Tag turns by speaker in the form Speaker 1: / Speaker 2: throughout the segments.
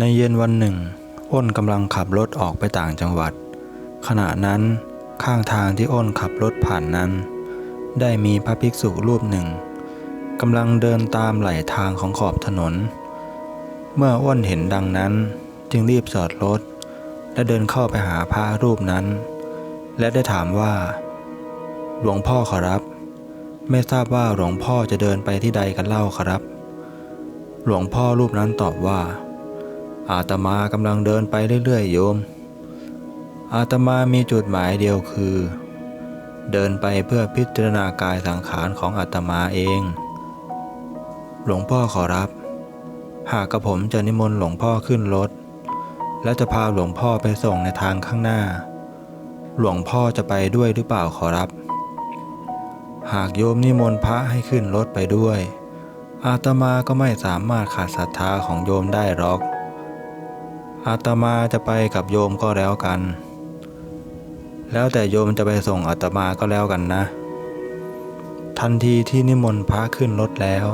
Speaker 1: ในเย็นวันหนึ่ง อ้นกำลังขับรถออกไปต่างจังหวัด ขณะนั้นข้างทางที่อ้นขับรถผ่านนั้น ได้มีพระภิกษุรูปหนึ่งกำลังเดินตามไหลทางของขอบถนน เมื่ออ้นเห็นดังนั้นจึงรีบจอดรถ และเดินเข้าไปหาพระรูปนั้น และได้ถามว่า หลวงพ่อขอรับ ไม่ทราบว่าหลวงพ่อจะเดินไปที่ใดกันเล่าครับ หลวงพ่อรูปนั้นตอบว่า อาตมากำลังเดินไปเรื่อยๆโยม อาตมามีจุดหมายเดียวคือ เดินไปเพื่อพิจารณากายสังขารของอาตมาเอง หลวงพ่อขอรับ หากกระผมจะนิมนต์หลวงพ่อขึ้นรถ และจะพาหลวงพ่อไปส่งในทางข้างหน้า หลวงพ่อจะไปด้วยหรือเปล่าขอรับ หากโยมนิมนต์พระให้ขึ้นรถไปด้วย อาตมาก็ไม่สามารถขาดศรัทธาของโยมได้หรอก อาตมาจะไปกับโยมก็แล้วกัน แล้วแต่โยมจะไปส่งอาตมาก็แล้วกันนะ ทันทีที่นิมนต์พระขึ้นรถแล้ว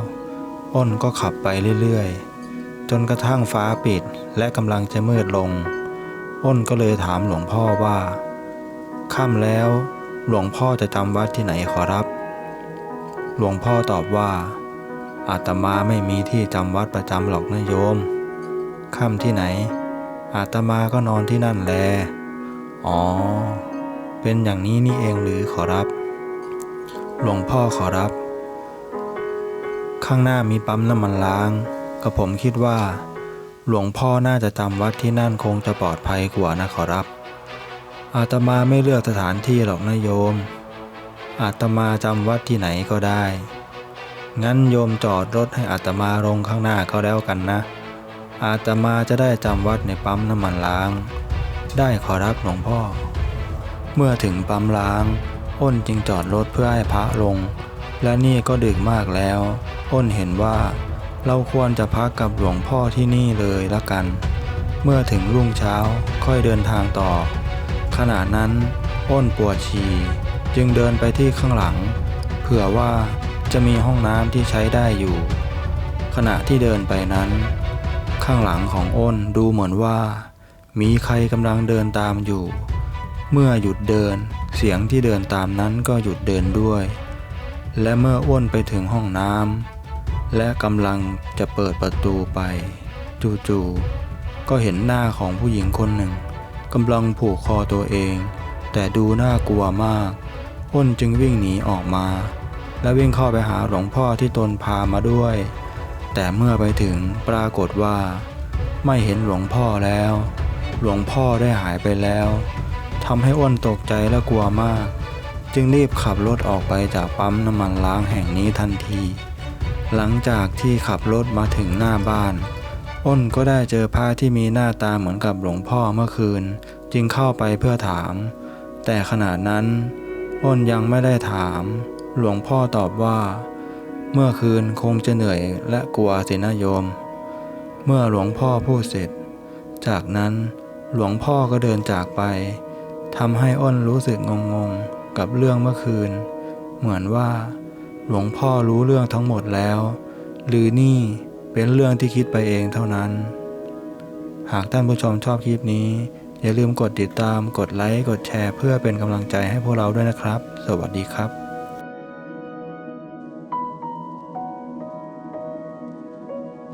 Speaker 1: อ้นก็ขับไปเรื่อยๆ จนกระทั่งฟ้าปิดและกำลังจะมืดลง อ้นก็เลยถามหลวงพ่อว่า ค่ำแล้ว หลวงพ่อจะจำวัดที่ไหนขอรับ หลวงพ่อตอบว่า อาตมาไม่มีที่จำวัดประจำหรอกนะโยมค่ำที่ไหน อาตมาก็นอนที่นั่นแล อ๋อ เป็นอย่างนี้นี่เองหรือขอรับ หลวงพ่อขอรับ ข้างหน้ามีปั๊มน้ำมันล้างก็ผมคิดว่า หลวงพ่อน่าจะจำวัดที่นั่นคงจะปลอดภัยกว่านะขอรับ อาตมาไม่เลือกสถานที่หรอกนะโยม อาตมาจำวัดที่ไหนก็ได้ งั้นโยมจอดรถให้อาตมาลงข้างหน้าก็แล้วกันนะ อาตมาจะได้จำวัดในปั๊มน้ำมันล้าง ได้ขอรับหลวงพ่อ เมื่อถึงปั๊มล้าง อ้นจึงจอดรถเพื่อให้พระลง และนี่ก็ดึกมากแล้ว อ้นเห็นว่า เราควรจะพักกับหลวงพ่อที่นี่เลยละกัน เมื่อถึงรุ่งเช้าค่อยเดินทางต่อ ขณะนั้น อ้นปวดฉี่จึงเดินไปที่ข้างหลัง เผื่อว่าจะมีห้องน้ำที่ใช้ได้อยู่ ขณะที่เดินไปนั้น ข้างหลังของอ้นดูเหมือนว่า มีใครกำลังเดินตามอยู่ เมื่อหยุดเดิน เสียงที่เดินตามนั้นก็หยุดเดินด้วย และเมื่ออ้นไปถึงห้องน้ำและกำลังจะเปิดประตูไป จู่ๆก็เห็นหน้าของผู้หญิงคนหนึ่งกำลังผูกคอตัวเอง แต่ดูน่ากลัวมาก อ้นจึงวิ่งหนีออกมา และวิ่งเข้าไปหาหลวงพ่อที่ตนพามาด้วย แต่เมื่อไปถึงปรากฏว่า ไม่เห็นหลวงพ่อแล้ว หลวงพ่อได้หายไปแล้วทำให้อ้นตกใจและกลัวมาก จึงรีบขับรถออกไปจากปั๊มน้ำมันล้างแห่งนี้ทันที หลังจากที่ขับรถมาถึงหน้าบ้าน อ้นก็ได้เจอพระที่มีหน้าตาเหมือนกับหลวงพ่อเมื่อคืน จึงเข้าไปเพื่อถาม แต่ขณะนั้น อ้นยังไม่ได้ถาม หลวงพ่อตอบว่า เมื่อคืนคงจะเหนื่อยและกลัวสินะโยม เมื่อหลวงพ่อพูดเสร็จ จากนั้นหลวงพ่อก็เดินจากไปทำให้อ้นรู้สึกงงๆกับเรื่องเมื่อคืน เหมือนว่า หลวงพ่อรู้เรื่องทั้งหมดแล้ว หรือนี่เป็นเรื่องที่คิดไปเองเท่านั้น หากท่านผู้ชมชอบคลิปนี้ อย่าลืมกดติดตามกดไลค์กดแชร์ เพื่อเป็นกำลังใจให้พวกเราด้วยนะครับ สวัสดีครับ